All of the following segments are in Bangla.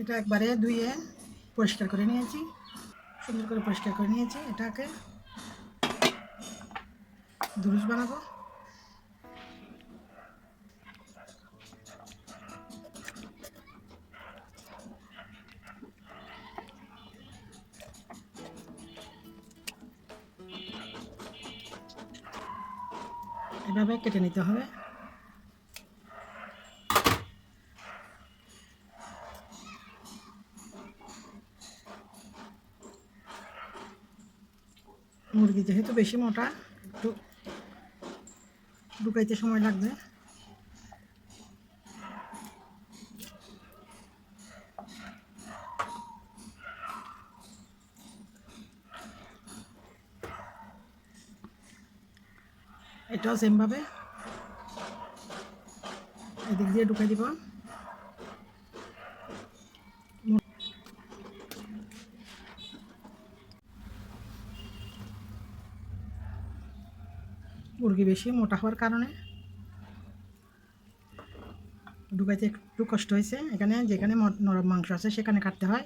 এটা একবারে ধুয়ে পরিষ্কার করে নিয়েছি। সুন্দর করে পরিষ্কার করে নিয়েছি এটাকে। দুরুস বানাবো। এভাবে কেটে নিতে হবে। মুরগি যেহেতু বেশি মোটা একটু ঢুকাইতে সময় লাগবে। এটাও সেমভাবে এদিক দিয়ে ঢুকাই দিব। মুরগি বেশি, মোটা হওয়ার কারণে। ঢুকাইতে একটু কষ্ট হয়েছে। এখানে যেখানে নরম মাংস আছে, সেখানে কাটতে হয়।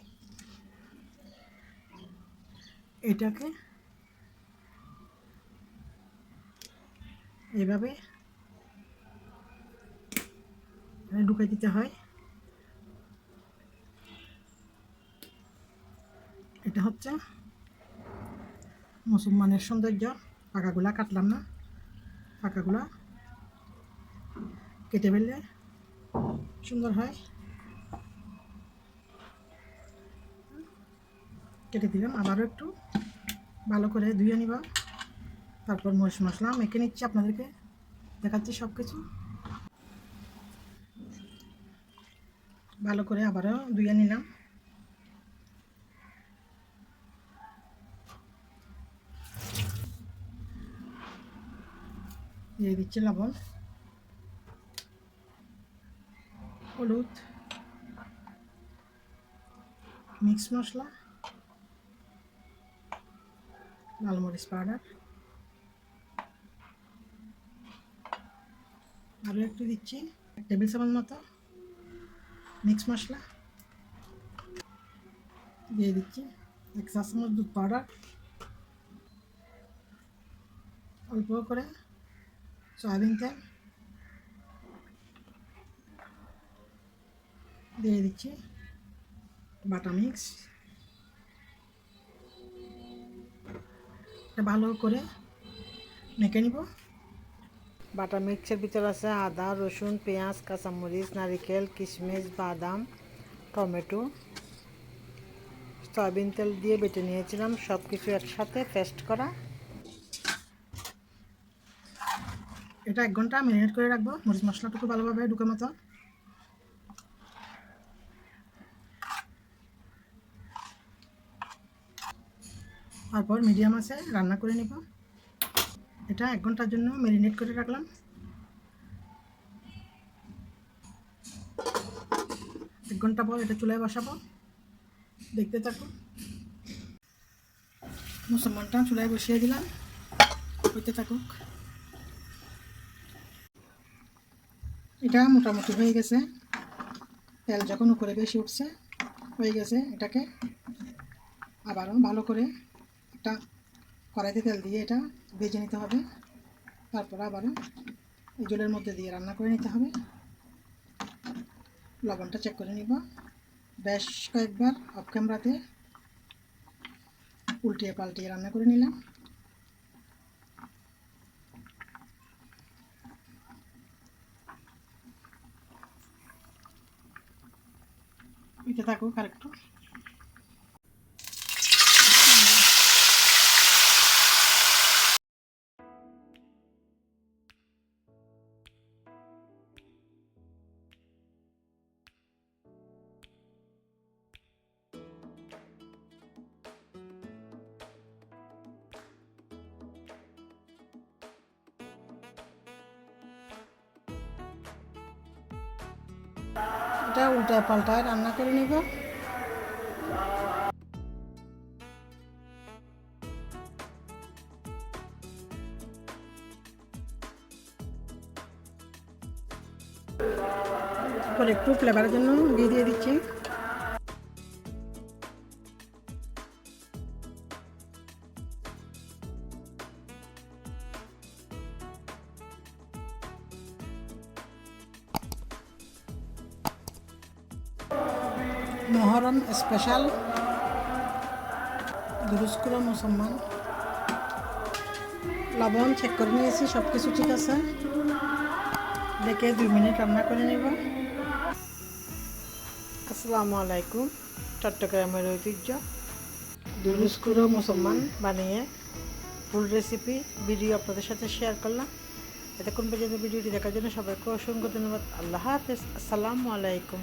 এটাকে এভাবে ঢুকাই দিতে হয়। এটা হচ্ছে মুসলমানের সৌন্দর্য। পাকাগুলা কাটলাম না। পাকাগুলা কেটে ফেললে সুন্দর হয়। কেটে দিলাম, আবারও একটু ভালো করে ধুয়ে নিবা। তারপর মরিচ মশলা মেখে নিচ্ছি আপনাদেরকে, দেখাচ্ছি সব কিছু ভালো করে আবারও ধুয়ে নিলাম। দিয়ে দিচ্ছি লবণ। হলুদ। মিক্স মশলা। লাল মরিচ পাউডার। আরও একটু দিচ্ছি টেবিল চামচ মতো মিক্স মশলা। দিয়ে দিচ্ছি, এক চা চামচ দুধ পাউডার। অল্প করে সয়াবিন তেল দিয়ে দিচ্ছি বাটা মিক্স ভালো করে মেখে নিব বাটা মিক্সের ভিতর আছে আদা রসুন পেঁয়াজ কাঁচামরিচ নারিকেল কিশমিশ বাদাম টমেটো সয়াবিন তেল দিয়ে বেটে নিয়েছিলাম সব কিছু একসাথে পেস্ট করা এটা এক ঘণ্টা ম্যারিনেট করে রাখব। মরিচ মশলাটুকু ভালোভাবে ঢুকে মতো। তারপর মিডিয়াম আছে, রান্না করে নিব। এটা এক ঘণ্টার জন্য ম্যারিনেট করে রাখলাম। এক ঘণ্টা পর এটা চুলায় বসাবো। দেখতে থাকুন। মুসলমানটা চুলায় বসিয়ে দিলাম। হইতে থাকুক। এটা মোটামুটি হয়ে গেছে। তেল যখন উপরে বেশি উঠছে, হয়ে গেছে এটাকে আবারও ভালো করে একটা কড়াইতে তেল দিয়ে এটা ভেজে নিতে হবে। তারপর আবারও এই জলের মধ্যে দিয়ে রান্না করে নিতে হবে। লবণটা চেক করে নিব। বেশ কয়েকবার অফ ক্যামেরাতে উল্টিয়ে পাল্টিয়ে রান্না করে নিলাম। এটা থাকুক আর একটু এটা উল্টায় পাল্টায় রান্না করে নেব। একটু ফ্লেভারের জন্য ঘি দিয়ে দিচ্ছি। মহরম স্পেশাল দুরুস্কুরা মুসলমান। লবণ চেক করে নিয়েছি সব কিছু ঠিক আছে। দেখে দুই মিনিট রান্না করে নেব। আসসালামু আলাইকুম চট্টগ্রামের ঐতিহ্য। দুরুস্কুরো মুসলমান। বানিয়ে ফুল রেসিপি ভিডিও আপনাদের সাথে শেয়ার করলাম। এতক্ষণ পর্যন্ত ভিডিওটি দেখার জন্য সবাইকে অসংখ্য ধন্যবাদ। আল্লাহ হাফেজ। আসসালামু আলাইকুম।